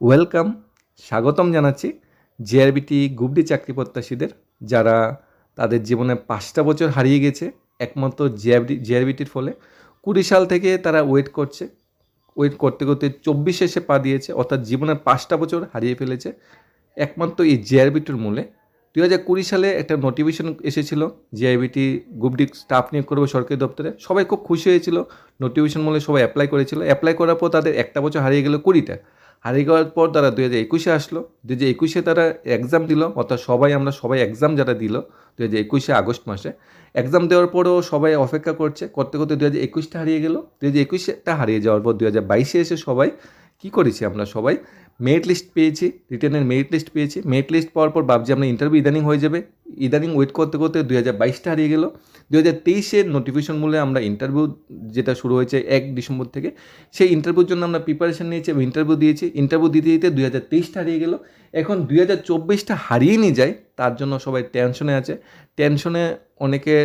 Welcome, স্বাগতম জানাচ্ছি JRBT group D চাকরি প্রত্যাশীদের, যারা তাদের জীবনে পাঁচটা বছর হারিয়ে গেছে, একমাত্র জেআরবি জেআরবিটির ফলে। কুড়ি সাল থেকে তারা ওয়েট করছে। ওয়েট করতে করতে চব্বিশে এসে পা দিয়েছে, অর্থাৎ জীবনের পাঁচটা বছর হারিয়ে ফেলেছে। একমাত্র এই জেআরবিটির মূলে। দু হাজার কুড়ি সালে একটা নোটিফিকেশন এসেছিল জিআইবিটি গ্রুপ ডি স্টাফ নিয়োগ করবে সরকারি দপ্তরে। সবাই খুব খুশি হয়েছিল নোটিফিকেশন মূলে সবাই অ্যাপ্লাই করেছিল। অ্যাপ্লাই করার পর তাদের একটা বছর হারিয়ে গেল কুড়িটা। হারিয়ে যাওয়ার পর তারা দু হাজার একুশে আসলো। দু হাজার একুশে তারা এক্সাম দিল, অর্থাৎ সবাই আমরা সবাই এক্সাম যারা দিল দু হাজার একুশে আগস্ট মাসে। এক্সাম দেওয়ার পরেও সবাই অপেক্ষা করছে, করতে করতে দু হাজার একুশটা হারিয়ে গেল। দু হাজার একুশটা হারিয়ে যাওয়ার পর দু হাজার বাইশে এসে সবাই কী করেছি আমরা সবাই? মেরিট লিস্ট পেয়েছি রিটার্নের মেরিট লিস্ট পেয়েছি। মেরিট লিস্ট পাওয়ার পর ভাবছি আমরা ইন্টারভিউ ইদানিং হয়ে যাবে। ইদানিং ওয়েট করতে করতে দু হাজার বাইশটা হারিয়ে গেল। দু হাজার তেইশের নোটিফিকেশন মূলে আমরা ইন্টারভিউ যেটা শুরু হয়েছে এক ডিসেম্বর থেকে, সেই ইন্টারভিউর জন্য আমরা প্রিপারেশন নিয়েছি এবং ইন্টারভিউ দিয়েছি। ইন্টারভিউ দিতে দিতে দুই হাজার তেইশটা হারিয়ে গেল। এখন দুই হাজার চব্বিশটা হারিয়ে নিয়ে যায়, তার জন্য সবাই টেনশনে আছে। টেনশনে অনেকের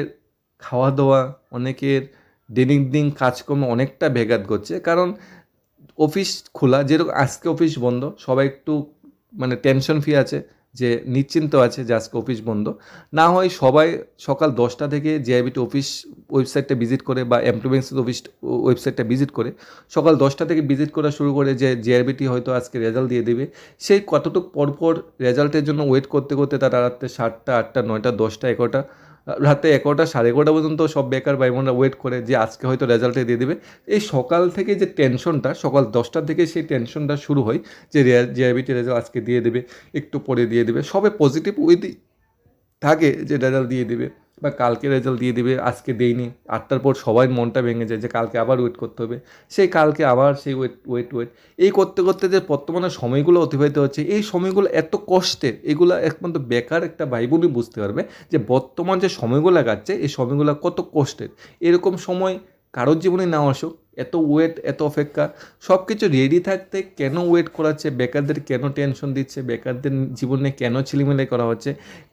খাওয়া দাওয়া অনেকের দিন দিন কাজকর্ম অনেকটা ব্যাঘাত করছে কারণ অফিস খোলা, যেরকম আজকে অফিস বন্ধ, সবাই একটু মানে টেনশন ফ্রি আছে, যে নিশ্চিন্ত আছে যে আজকে অফিস বন্ধ। না হয় সবাই সকাল দশটা থেকে জিআইবিটি অফিস ওয়েবসাইটটা ভিজিট করে বা এমপ্লয়মেন্টস অফিস ওয়েবসাইটটা ভিজিট করে, সকাল দশটা থেকে ভিজিট করা শুরু করে যে জিআইবিটি হয়তো আজকে রেজাল্ট দিয়ে দেবে। সেই কতটুকু পরপর রেজাল্টের জন্য ওয়েট করতে করতে তারা রাত্রে সাতটা, আটটা, নয়টা, দশটা, এগারোটা রাতে এগারোটা, সাড়ে এগারোটা পর্যন্ত সব বেকার ভাই বোনরা ওয়েট করে যে আজকে হয়তো রেজাল্টে দিয়ে দেবে। এই সকাল থেকে যে টেনশনটা সকাল দশটার থেকে সেই টেনশনটা শুরু হয় যে জিআইবিটি রেজাল্ট আজকে দিয়ে দেবে, একটু পরে দিয়ে দেবে। সবে পজিটিভ উইথ থাকে যে রেজাল্ট দিয়ে দেবে। বা কালকে রেজাল্ট দিয়ে দিবে, আজকে দেয়নি। আটটার পর সবাই মনটা ভেঙে যায় যে কালকে আবার ওয়েট করতে হবে। সেই কালকে আবার সেই ওয়েট ওয়েট ওয়েট এই করতে করতে যে বর্তমানে সময়গুলো অতিবাহিত হচ্ছে, এই সময়গুলো এত কষ্টের এগুলো একমাত্র বেকার একটা ভাই বোনই বুঝতে পারবে যে বর্তমান যে সময়গুলো কাটছে, এই সময়গুলো কত কষ্টের। এরকম সময় কারোর জীবনে না আসুক, এত ওয়েট এত অপেক্ষা সব কিছু রেডি থাকতে কেন ওয়েট করাচ্ছে, বেকারদের কেন টেনশন দিচ্ছে, বেকারদের জীবনে কেন ছিলিমিলাই করা হচ্ছে,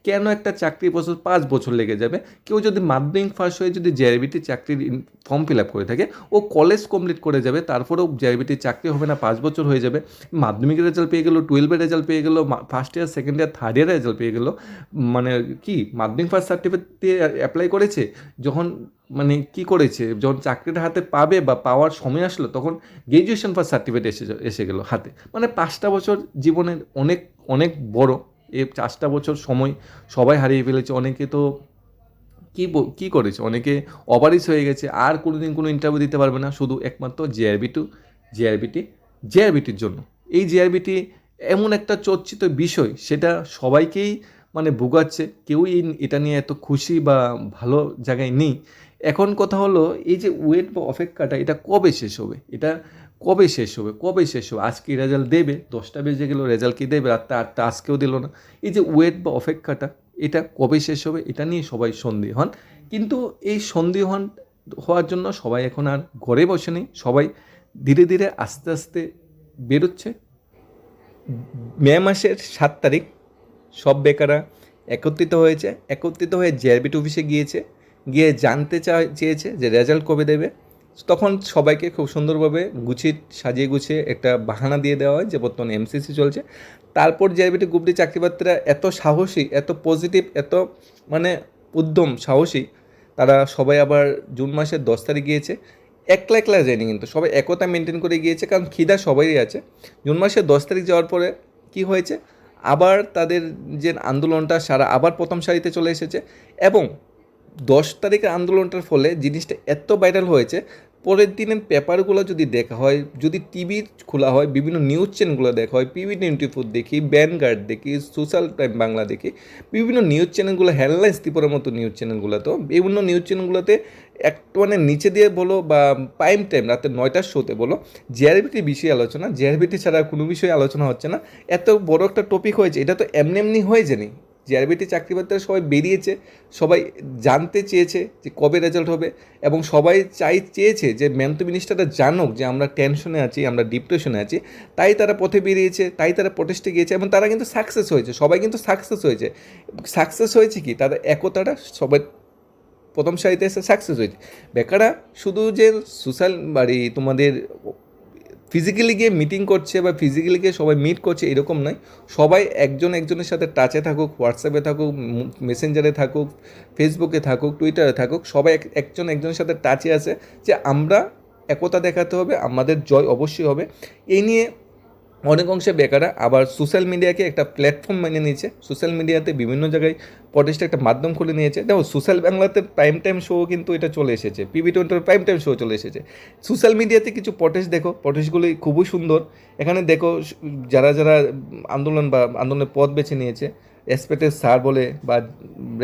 কেন একটা চাকরি বছর পাঁচ বছর লেগে যাবে? কেউ যদি মাধ্যমিক ফার্স্ট হয়ে যদি জেআরবিটি চাকরির ফর্ম ফিল আপ করে থাকে, ও কলেজ কমপ্লিট করে যাবে, তারপরেও জেআরবিটি চাকরি হবে না, পাঁচ বছর হয়ে যাবে, মাধ্যমিকের রেজাল্ট পেয়ে গেলো টুয়েলভের রেজাল্ট পেয়ে গেলো first year second year third year result পেয়ে গেলো মানে কি, মাধ্যমিক ফার্স্ট সার্টিফিকেট দিয়ে অ্যাপ্লাই করেছে? যখন মানে কি করেছে? যখন চাকরিটা হাতে পাবে বা পাওয়ার সময় আসলো, তখন গ্র্যাজুয়েশন ফার্স্ট সার্টিফিকেট এসে এসে গেলো হাতে। মানে পাঁচটা বছর জীবনের অনেক অনেক বড়। এ চারটা বছর সময় সবাই হারিয়ে ফেলেছে। অনেকে তো কী কী করেছে? অনেকে অবারিস হয়ে গেছে। আর কোনো দিন কোনো ইন্টারভিউ দিতে পারবে না। শুধু একমাত্র জেআরবি টু জেআরবিটি জেআরবিটির জন্য। এই জেআরবিটি এমন একটা চর্চিত বিষয়, সেটা সবাইকেই মানে ভোগাচ্ছে। কেউই এটা নিয়ে এত খুশি বা ভালো জায়গায় নেই। এখন কথা হলো, এই যে ওয়েট বা অপেক্ষাটা, এটা কবে শেষ হবে? এটা কবে শেষ হবে? কবে শেষ হবে? আজকে রেজাল্ট দেবে? দশটা বেজে গেলো রেজাল্ট কি দেবে? রাতটা আটটা, আজকেও দিল না। এই যে ওয়েট বা অপেক্ষাটা, এটা কবে শেষ হবে? এটা নিয়ে সবাই সন্দেহ হন। কিন্তু এই সন্দেহ হন, হওয়ার জন্য সবাই এখন আর ঘরে বসে নেই। সবাই ধীরে ধীরে আস্তে আস্তে বেরোচ্ছে। মে মাসের সাত তারিখ, সব বেকাররা একত্রিত হয়েছে। একত্রিত হয়ে জেআরবিট অফিসে গিয়েছে। গিয়ে জানতে চেয়েছে যে রেজাল্ট কবে দেবে। তখন সবাইকে খুব সুন্দরভাবে গুছিয়ে সাজিয়ে গুছিয়ে একটা বাহানা দিয়ে দেওয়া হয় যে বর্তমানে এমসিসি চলছে। তারপর জেআরবিটি গ্রুপটি চাকরিপ্রার্থীরা এত সাহসী, এত পজিটিভ এত মানে উদ্যম, সাহসী, তারা সবাই আবার জুন মাসের দশ তারিখ গিয়েছে। একলা একলা যায়নি কিন্তু, সবাই একতা মেনটেন করে গিয়েছে কারণ খিদা সবাই আছে। জুন মাসের দশ তারিখ যাওয়ার পরে কি হয়েছে? আবার তাদের যে আন্দোলনটা, সারা আবার প্রথম সারিতে চলে এসেছে এবং দশ তারিখের আন্দোলনটার ফলে জিনিসটা এত ভাইরাল হয়েছে, পরের দিনের পেপারগুলো যদি দেখা হয়, যদি টিভি খোলা হয়, বিভিন্ন নিউজ চ্যানেলগুলো দেখা হয় পিভি টোয়েন্টি ফোর দেখি ব্যানগার্ড দেখি সোশ্যাল টাইম বাংলা দেখি, বিভিন্ন নিউজ চ্যানেলগুলো হেডলাইন্স ত্রিপুরার মতো নিউজ চ্যানেলগুলো তো বিভিন্ন নিউজ চ্যানেলগুলোতে একটু মানে নিচে দিয়ে বলো বা প্রাইম টাইম রাতে নয়টার শোতে বলো জেআরবিটি বিষয়ে আলোচনা জেআরবিটি ছাড়া কোনো বিষয়ে আলোচনা হচ্ছে না। এত বড় একটা টপিক হয়েছে, এটা তো এমনি এমনি হয়ে যায়নি। জিআরবিটি চাকরিপ্রার্থীরা সবাই বেরিয়েছে, সবাই জানতে চেয়েছে যে কবে রেজাল্ট হবে এবং সবাই চাই, চেয়েছে যে ম্যান মিনিস্টারটা জানুক যে আমরা টেনশনে আছি, আমরা ডিপ্রেশনে আছি। তাই তারা পথে বেরিয়েছে, তাই তারা প্রটেস্টে গিয়েছে এবং তারা কিন্তু সাকসেস হয়েছে, সবাই কিন্তু সাকসেস হয়েছে। সাকসেস হয়েছে কি? তাদের একতাটা সবাই প্রথম সারিতে এসে সাকসেস হয়েছে। বেকারা শুধু যে সোশ্যাল বাড়ি তোমাদের ফিজিক্যালি গিয়ে মিটিং করছে বা ফিজিক্যালি গিয়ে সবাই মিট করছে, এরকম নয়। সবাই একজন একজনের সাথে টাচে থাকুক হোয়াটসঅ্যাপে থাকুক মেসেঞ্জারে থাকুক ফেসবুকে থাকুক টুইটারে থাকুক, সবাই এক- একজন একজনের সাথে টাচে আছে যে আমরা একতা দেখাতে হবে, আমাদের জয় অবশ্যই হবে। এই নিয়ে অনেক অংশে বেকাররা আবার সোশ্যাল মিডিয়াকে একটা প্ল্যাটফর্ম মেনে নিয়েছে। সোশ্যাল মিডিয়াতে বিভিন্ন জায়গায় প্রটেস্টের একটা মাধ্যম খুলে নিয়েছে। দেখো সোশ্যাল বাংলাতে প্রাইম টাইম শো কিন্তু এটা চলে এসেছে। পিবি টোয়েন্টির প্রাইম টাইম শো চলে এসেছে। সোশ্যাল মিডিয়াতে কিছু প্রটেস্ট দেখো প্রটেস্টগুলি খুবই সুন্দর। এখানে দেখো, যারা যারা আন্দোলন বা আন্দোলনের পথ বেছে নিয়েছে রেসপেক্টেড স্যার বলে বা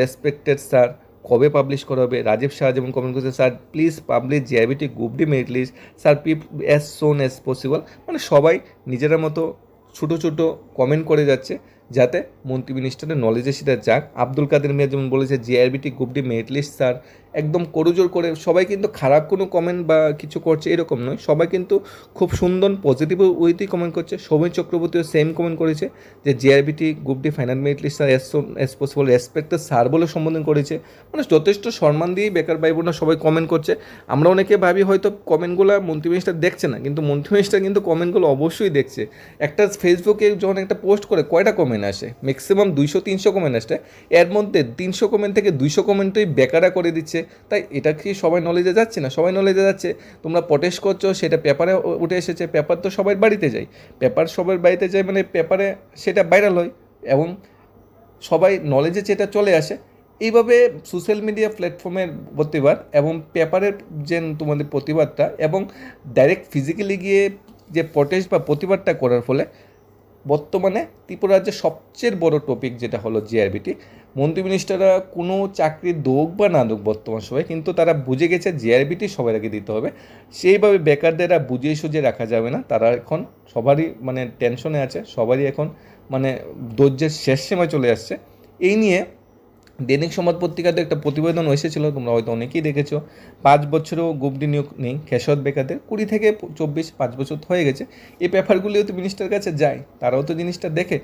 রেসপেক্টেড স্যার কবে পাবলিশ করা হবে? রাজীব শাহ যেমন কমেন্ট করছে, sir please publish GIBT group D merit list sir পিপ as soon as possible মানে সবাই নিজেরা মতো ছোটো ছোটো কমেন্ট করে যাচ্ছে, যাতে মন্ত্রী মিনিস্টারের নলেজে সেটা যাক। আব্দুল কাদের মিয়া যেমন বলেছে GIBT group D merit list sir একদম করুজোর করে, সবাই কিন্তু খারাপ কোনো কমেন্ট বা কিছু করছে এরকম নয়। সবাই কিন্তু খুব সুন্দর পজিটিভ ওয়েতেই কমেন্ট করছে। সৌমিক চক্রবর্তীও সেম কমেন্ট করেছে যে GRBT group D final merit list sir as as possible respected sir বলে সম্বোধন করেছে। মানে যথেষ্ট সম্মান দিয়েই বেকার ভাই বোনরা সবাই কমেন্ট করছে। আমরা অনেকে ভাবি হয়তো কমেন্টগুলো মন্ত্রী মিনিস্টার দেখছে না, কিন্তু মন্ত্রী মিনিস্টার কিন্তু কমেন্টগুলো অবশ্যই দেখছে। একটা ফেসবুকে যখন একটা পোস্ট করে, কয়টা কমেন্ট আসে? ম্যাক্সিমাম দুইশো, তিনশো কমেন্ট আসে। এর মধ্যে তিনশো কমেন্ট থেকে দুইশো কমেন্টই বেকারা করে দিচ্ছে। তাই এটা কি সবাই নলেজে যাচ্ছে না? সবাই নলেজে যাচ্ছে। তোমরা প্রটেস্ট করছ, সেটা পেপারে উঠে এসেছে। পেপার তো সবার বাড়িতে যায়। পেপার সবার বাড়িতে যায় মানে পেপারে সেটা ভাইরাল হয় এবং সবাই নলেজে যেটা চলে আসে, এইভাবে সোশ্যাল মিডিয়া প্ল্যাটফর্মের প্রতিবাদ এবং পেপারের যে তোমাদের প্রতিবাদটা এবং ডাইরেক্ট ফিজিক্যালি গিয়ে যে প্রটেস্ট বা প্রতিবাদটা করার ফলে বর্তমানে ত্রিপুরার যে সবচেয়ে বড় টপিক যেটা হলো জিআরবিটি মন্ত্রী মিনিস্টাররা কোনো চাকরি দোক বা না দোক বর্তমান সময়ে, কিন্তু তারা বুঝে গেছে জিআরবিটি সবাই আগে দিতে হবে। সেইভাবে বেকারদের আর বুঝিয়ে সুঝিয়ে রাখা যাবে না। তারা এখন সবারই মানে টেনশনে আছে, সবারই এখন মানে ধৈর্যের শেষ সীমায় চলে আসছে। এই নিয়ে দৈনিক সংবাদ পত্রিকাতে একটা প্রতিবেদন এসেছিল, তোমরা হয়তো অনেকেই দেখেছ। পাঁচ বছরেও গুপ্তি নিয়োগ নেই খেসত বেকারদের। কুড়ি থেকে চব্বিশ পাঁচ বছর হয়ে গেছে। এই পেপারগুলিও তো মিনিস্টার কাছে যায়, তারাও তো জিনিসটা দেখে।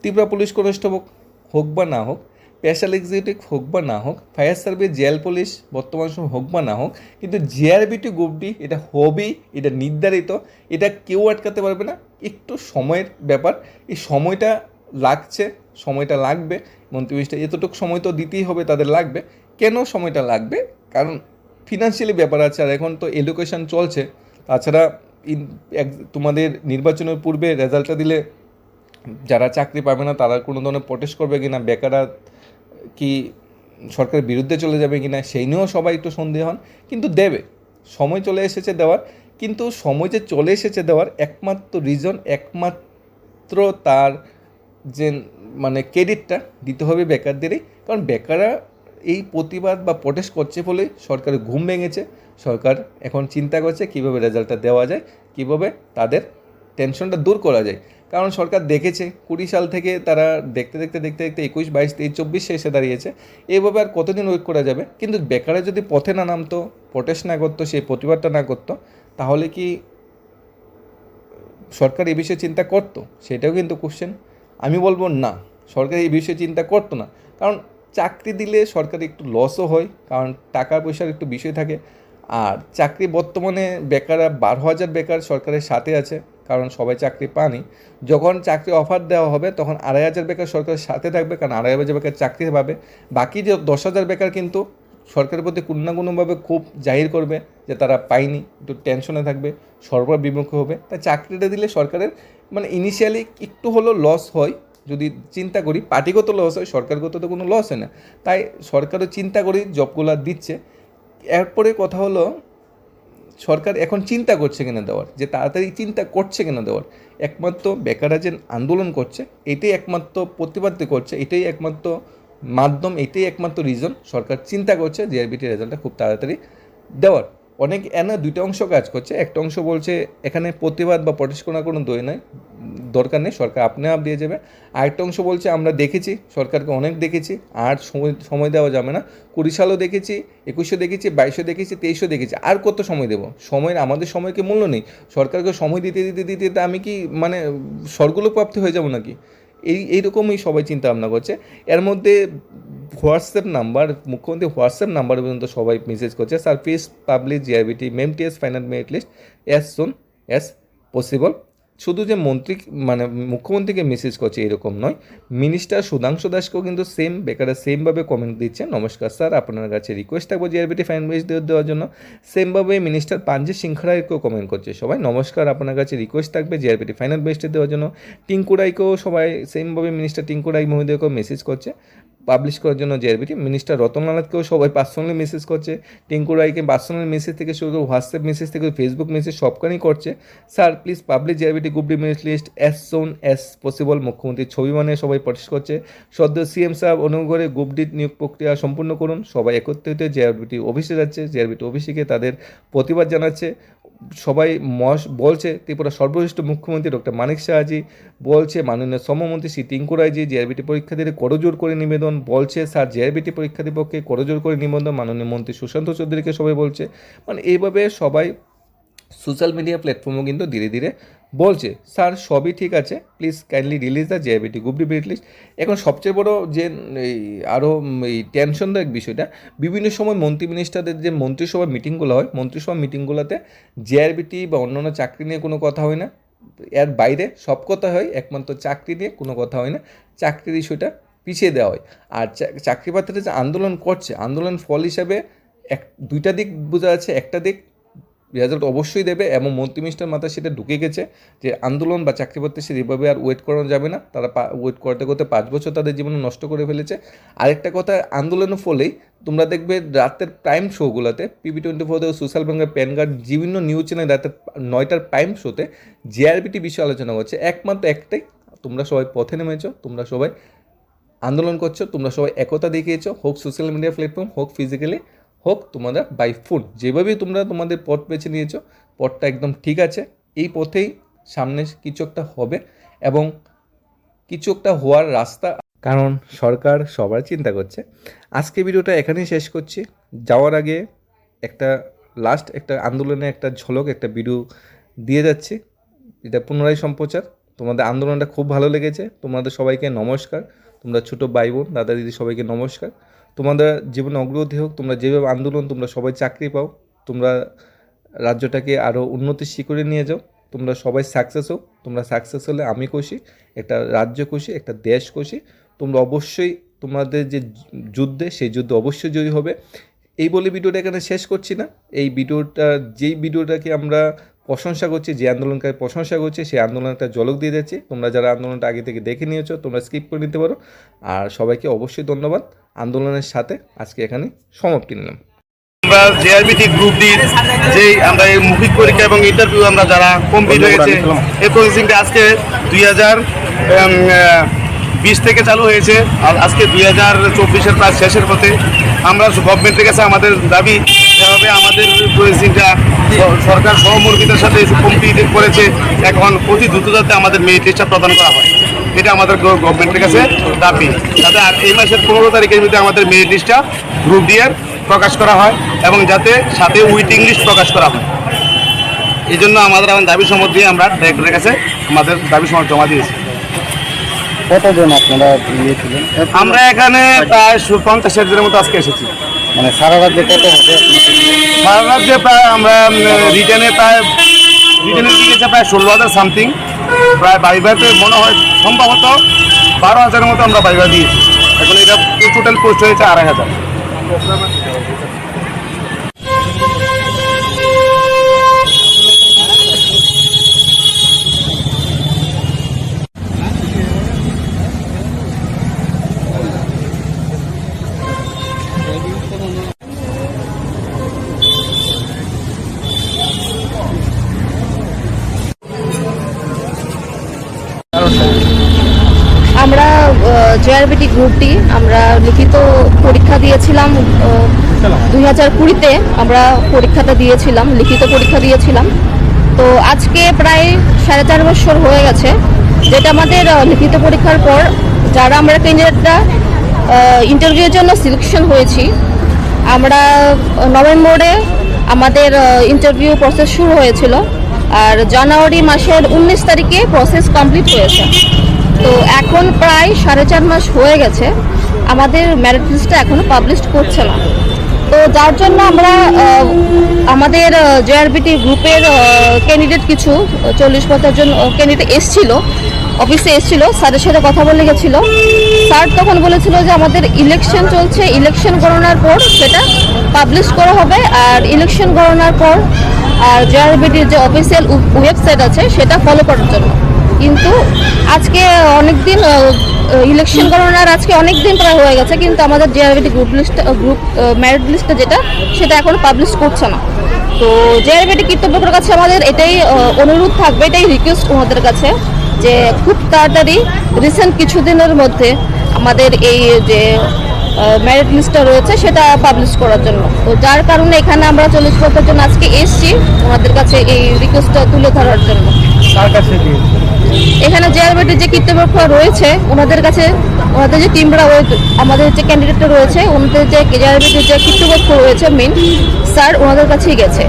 ত্রিপুরা পুলিশ কনস্টেবল হোক বা না হোক স্পেশাল এক্সিকিউটিভ হোক বা না হোক ফায়ার সার্ভিস জেল পুলিশ বর্তমান সময় হোক বা না হোক, কিন্তু জিআরবিটি গ্রুপটি এটা হবি এটা নির্ধারিত, এটা কেউ আটকাতে পারবে না। একটু সময়ের ব্যাপার, এই সময়টা লাগছে, সময়টা লাগবে, মন্ত্রী মিনিস্টার এতটুকু সময় তো দিতেই হবে, তাদের লাগবে। কেন সময়টা লাগবে? কারণ ফিনান্সিয়ালি ব্যাপার আছে, আর এখন তো এডুকেশন চলছে। তাছাড়া তোমাদের নির্বাচনের পূর্বে রেজাল্টটা দিলে যারা চাকরি পাবে না, তারা কোনো ধরনের প্রটেস্ট করবে কি না বেকাররা কি সরকারের বিরুদ্ধে চলে যাবে কি না সেই নিয়েও সবাই একটু সন্দেহ হন। কিন্তু দেবে, সময় চলে এসেছে দেওয়ার। কিন্তু সময় যে চলে এসেছে দেওয়ার একমাত্র রিজন একমাত্র তার যে মানে ক্রেডিটটা দিতে হবে বেকারদেরই। কারণ বেকাররা এই প্রতিবাদ বা প্রটেস্ট করছে বলে সরকারের ঘুম ভেঙেছে। সরকার এখন চিন্তা করছে কীভাবে রেজাল্টটা দেওয়া যায়, কীভাবে তাদের টেনশনটা দূর করা যায়। কারণ সরকার দেখেছে, কুড়ি সাল থেকে তারা দেখতে দেখতে দেখতে দেখতে একুশ, বাইশ, তেইশ, চব্বিশ এসে দাঁড়িয়েছে। এইভাবে আর কতদিন ওয়েট করা যাবে? কিন্তু বেকারে যদি পথে না নামতো প্রটেস্ট না করতো, সেই প্রতিবাদটা না করতো, তাহলে কি সরকার এই বিষয়ে চিন্তা করতো? সেটাও কিন্তু কোশ্চেন আমি বলব না, সরকার এই বিষয়ে চিন্তা করতো না। কারণ চাকরি দিলে সরকার একটু লসও হয়, কারণ টাকা পয়সার একটু বিষয় থাকে। আর চাকরি বর্তমানে বেকাররা বারো হাজার বেকার সরকারের সাথে আছে। কারণ সবাই চাকরি পানি। যখন চাকরি অফার দেওয়া হবে, তখন আড়াই হাজার বেকার সরকারের সাথে থাকবে, কারণ আড়াই হাজার বেকার চাকরি পাবে। বাকি যে দশ হাজার বেকার কিন্তু সরকারের প্রতি কোনো না কোনোভাবে খুব জাহির করবে যে তারা পায়নি, একটু টেনশনে থাকবে, সরকার বিমুখী হবে। তাই চাকরিটা দিলে সরকারের মানে ইনিশিয়ালি একটু হলেও লস হয়, যদি চিন্তা করি, পার্টিগত লস হয়, সরকারগত তো কোনো লস হয় না। তাই সরকারও চিন্তা করি জবগুলো দিচ্ছে। এরপরে কথা হলো সরকার এখন চিন্তা করছে কিনা দেওয়ার? যে তাড়াতাড়ি চিন্তা করছে কিনা দেওয়ার? একমাত্র বেকাররা যে আন্দোলন করছে, এটাই একমাত্র প্রতিবাদ করছে, এটাই একমাত্র মাধ্যম, এটাই একমাত্র রিজন সরকার চিন্তা করছে জিআরবিটির রেজাল্টটা খুব তাড়াতাড়ি দেওয়ার। অনেক এনা দুইটা অংশ কাজ করছে। একটা অংশ বলছে, এখানে প্রতিবাদ বা প্রটেস্ট করার কোনো দই নয় দরকার নেই, সরকার আপনি আপ দিয়ে যাবে। আরেকটা অংশ বলছে, আমরা দেখেছি, সরকারকে অনেক দেখেছি, আর সময় সময় দেওয়া যাবে না। কুড়ি সালও দেখেছি একুশে দেখেছি বাইশে দেখেছি, তেইশও দেখেছি, আর কত সময় দেবো? সময়ের, আমাদের সময়কে মূল্য নেই? সরকারকে সময় দিতে দিতে দিতে দিতে আমি কি মানে স্বর্গলোক প্রাপ্তি হয়ে যাব নাকি? এই, এইরকমই সবাই চিন্তা ভাবনা করছে। এর মধ্যে হোয়াটসঅ্যাপ নাম্বার, মুখ্যমন্ত্রী হোয়াটসঅ্যাপ নাম্বার পর্যন্ত সবাই মেসেজ করছে। Sir please publish GIBT ma'am TS final merit list as soon as possible শুধু যে মন্ত্রী মানে মুখ্যমন্ত্রীকে মেসেজ করছে এরকম নয় মিনিস্টার সুধাংশু দাসকেও কিন্তু সেম বেকারে সেমভাবে কমেন্ট দিচ্ছে নমস্কার স্যার আপনার কাছে রিকোয়েস্ট থাকব জিআরবিটি ফাইন বেস দেওয়ার জন্য। সেমভাবে মিনিস্টার পাঞ্জে সিংহরাইকেও কমেন্ট করছে সবাই। নমস্কার, আপনার কাছে রিকোয়েস্ট থাকবে জিআরবিটি ফাইনাল বেস্টে দেওয়ার জন্য। টিঙ্কুরাইকেও সবাই সেমভাবে মিনিস্টার টিঙ্কুরাই মহোদয়কেও মেসেজ করছে। পাবলিশ করার জন্য জেআরবিটি মিনিস্টার রতনলালকেও সবাই পার্সোনালি মেসেজ করছে। টিঙ্কু রায়কে পার্সোনাল মেসেজ থেকে শুরু করে হোয়াটসঅ্যাপ মেসেজ থেকে ফেসবুক মেসেজ সবখানেই করছে। Sir please publish JRBT group D minute list as soon as possible মুখ্যমন্ত্রীর ছবি বানিয়ে সবাই প্রকাশ করছে। সদ্য সিএম সাহেব অনুগ্রহে গ্রুপ ডি নিয়োগ প্রক্রিয়া সম্পূর্ণ করুন। সবাই একত্রিত জেআরবিটি অফিসে যাচ্ছে জেআরবিটি অফিসে গিয়ে তাদের প্রতিবাদ জানাচ্ছে। সবাই মশ বলছে, ত্রিপুরা সর্বশ্রেষ্ঠ মুখ্যমন্ত্রী ডক্টর মানিক সাহাজি বলছে, মাননীয় শ্রমমন্ত্রী শ্রী টিঙ্কুরাইজি জিআরবিটি পরীক্ষার্থীদের করজোর করে নিবেদন বলছে, স্যার জেআরবিটি পরীক্ষার্থীর পক্ষে করজোর করে নিবেদন মাননীয় মন্ত্রী সুশান্ত চৌধুরীকে সবাই বলছে। মানে এইভাবে সবাই সোশ্যাল মিডিয়া প্ল্যাটফর্মও কিন্তু ধীরে ধীরে বলছে, স্যার, সবই ঠিক আছে please kindly release the JIBT group merit list এখন সবচেয়ে বড় যে, এই আরও এই টেনশনদায়ক বিষয়টা, বিভিন্ন সময় মন্ত্রী মিনিস্টারদের যে মন্ত্রিসভার মিটিংগুলো হয় মন্ত্রিসভা মিটিংগুলোতে জেআরবিটি বা অন্যান্য চাকরি নিয়ে কোনো কথা হয় না। এর বাইরে সব কথা হয়, একমাত্র চাকরি নিয়ে কোনো কথা হয় না। চাকরির ইস্যুটা পিছিয়ে দেওয়া হয়। আর চাকরি প্রার্থীরা যে আন্দোলন করছে, আন্দোলন ফল হিসাবে এক, দুইটা দিক বোঝা যাচ্ছে, একটা দিক রেজাল্ট অবশ্যই দেবে এবং মন্ত্রী মিনিস্টার মাথায় সেটা ঢুকে গেছে যে আন্দোলন বা চাকরি পাচ্ছে সেভাবে আর ওয়েট করানো যাবে না। তারা ওয়েট করতে করতে পাঁচ বছর তাদের জীবন নষ্ট করে ফেলেছে। আরেকটা কথা, আন্দোলনের ফলেই তোমরা দেখবে রাতের প্রাইম শোগুলোতে পিবি টোয়েন্টি ফোর সোশ্যাল ব্যাঙ্কের প্যান কার্ড, বিভিন্ন নিউজ চ্যানেল রাতের নয়টার প্রাইম শোতে জেআরবিটি বিষয়ে আলোচনা করছে একমাত্র একটাই, তোমরা সবাই পথে নেমেছো, তোমরা সবাই আন্দোলন করছ, তোমরা সবাই একতা দেখিয়েছো, হোক সোশ্যাল মিডিয়া প্ল্যাটফর্ম হোক ফিজিক্যালি হোক তোমরা বাই ফোন যেভাবেই তোমরা তোমাদের পথ বেছে নিয়েছো, পথটা একদম ঠিক আছে। এই পথেই সামনে কিছু একটা হবে এবং কিছু একটা হওয়ার রাস্তা, কারণ সরকার সবার চিন্তা করছে। আজকে ভিডিওটা এখানেই শেষ করছি। যাওয়ার আগে একটা লাস্ট একটা আন্দোলনে একটা ঝলক, একটা ভিডিও দিয়ে যাচ্ছি। এটা পুনরায় সম্প্রচার। তোমাদের আন্দোলনটা খুব ভালো লেগেছে। তোমাদের সবাইকে নমস্কার। তোমরা ছোটো ভাই বোন, দাদা দিদি সবাইকে নমস্কার। তোমাদের জীবনে অগ্রগতি হোক, তোমরা যেভাবে আন্দোলন, তোমরা সবাই চাকরি পাও, তোমরা রাজ্যটাকে আরও উন্নতির শিখরে নিয়ে যাও, তোমরা সবাই সাকসেস হোক, তোমরা সাকসেস হলে আমি খুশি, একটা রাজ্য খুশি, একটা দেশ খুশি, তোমরা অবশ্যই তোমাদের যে যুদ্ধে, সেই যুদ্ধে অবশ্যই জয়ী হবে। এই বলে ভিডিওটা এখানে শেষ করছি না। এই ভিডিওটা, যেই ভিডিওটাকে আমরা প্রশংসা করছি যে আন্দোলনকারী প্রশংসা করছি সেই আন্দোলনের একটা ঝলক দিয়ে যাচ্ছি। তোমরা যারা আন্দোলনটা আগে থেকে দেখে নিয়েছো তোমরা স্কিপ করে নিতে পারো। আর সবাইকে অবশ্যই ধন্যবাদ। আন্দোলনের সাথে আজকে এখানে সমাপ্তি নিলাম। আমরা জেআরবিটি গ্রুপ ডির যেই আমরা এই মৌখিক পরীক্ষা এবং ইন্টারভিউ আমরা যারা কমপ্লিট হয়েছে এই প্রসেসিংটা আজকে দুই হাজার বিশ থেকে চালু হয়েছে। আর আজকে দুই হাজার চব্বিশের প্রায় শেষের পথে আমরা গভর্নমেন্টের কাছে আমাদের দাবি যেভাবে আমাদের প্রসেসিংটা সরকার সহমর্মিতার সাথে কমপ্লিট করেছে। এখন অতি দ্রুত যাতে আমাদের মেরিট লিস্টটা প্রদান করা হয়। এটা আমাদের গভর্নমেন্টের কাছে দাবি। যাতে আর এই মাসের পনেরো তারিখের মধ্যে আমাদের মেরিট লিস্টটা গ্রুপ দিয়ে প্রকাশ করা হয় এবং যাতে সাথে উইটিং লিস্ট প্রকাশ করা হয়। এই জন্য আমাদের এখন দাবি সমর্থ দিয়ে আমরা ডাইরেক্টরের কাছে আমাদের দাবি সমর্থ জমা দিয়েছি। কতজন আপনারা আমরা এখানে প্রায় পঞ্চাশ ষাট জনের মতো আজকে এসেছি। মানে সারা রাজ্যে কত হবে? সারা রাজ্যে প্রায় আমরা রিটার্নে প্রায় রিটার্নের দিকে প্রায় ষোলো হাজার সামথিং প্রায় বাইবাতে মনে হয় সম্ভবত বারো হাজারের মতো আমরা বাইবা দিয়েছি। এখন এটা টোটাল পোস্ট হয়েছে আড়াই হাজার। জেআরবিটি গ্রুপটি আমরা লিখিত পরীক্ষা দিয়েছিলাম দুই হাজার কুড়িতে আমরা পরীক্ষাটা দিয়েছিলাম, লিখিত পরীক্ষা দিয়েছিলাম। তো আজকে প্রায় সাড়ে চার বছর হয়ে গেছে, যেটা আমাদের লিখিত পরীক্ষার পর যারা আমরা ক্যান্ডিডেটরা ইন্টারভিউর জন্য সিলেকশন হয়েছি, আমরা নভেম্বরে আমাদের ইন্টারভিউ প্রসেস শুরু হয়েছিল, আর জানুয়ারি মাসের উনিশ তারিখে প্রসেস কমপ্লিট হয়েছে। তো এখন প্রায় সাড়ে চার মাস হয়ে গেছে। আমাদের ম্যারিট লিস্টটা এখনও পাবলিশ করছে না। তো যার জন্য আমরা আমাদের জেআরবিটি গ্রুপের ক্যান্ডিডেট কিছু, চল্লিশ পঞ্চাশ জন ক্যান্ডিডেট এসছিল অফিসে এসছিল, স্যারের সাথে কথা বলে গেছিল। স্যার তখন বলেছিল যে আমাদের ইলেকশন চলছে ইলেকশন গণনার পর সেটা পাবলিশ করা হবে। আর ইলেকশন গণনার পর, আর জেআরবিটির যে অফিসিয়াল ওয়েবসাইট আছে, সেটা ফলো করার জন্য। কিন্তু আজকে অনেক দিন ইলেকশন গণনার আজকে অনেক দিন প্রায় হয়ে গেছে, কিন্তু আমাদের JRBT group list group merit লিস্টটা যেটা, সেটা এখন পাবলিশ করছে না। তো জেআরবিটি কর্তৃপক্ষের কাছে আমাদের এটাই অনুরোধ থাকবে, এটাই রিকোয়েস্ট ওনাদের কাছে যে খুব তাড়াতাড়ি রিসেন্ট কিছুদিনের মধ্যে আমাদের এই যে ম্যারিট লিস্টটা রয়েছে, সেটা পাবলিশ করার জন্য। তো যার কারণে এখানে আমরা চল্লিশ পঞ্চাশ জন্য আজকে এসছি ওনাদের কাছে এই রিকোয়েস্টটা তুলে ধরার জন্য। কাছে এখানে জেআরবিটির যে কর্তৃপক্ষ রয়েছে, ওনাদের কাছে, ওনাদের যে টিমরা আমাদের যে ক্যান্ডিডেটটা রয়েছে, ওনাদের যে জেআরবিটির যে কর্তৃপক্ষ রয়েছে মেন স্যার ওনাদের কাছেই গেছে।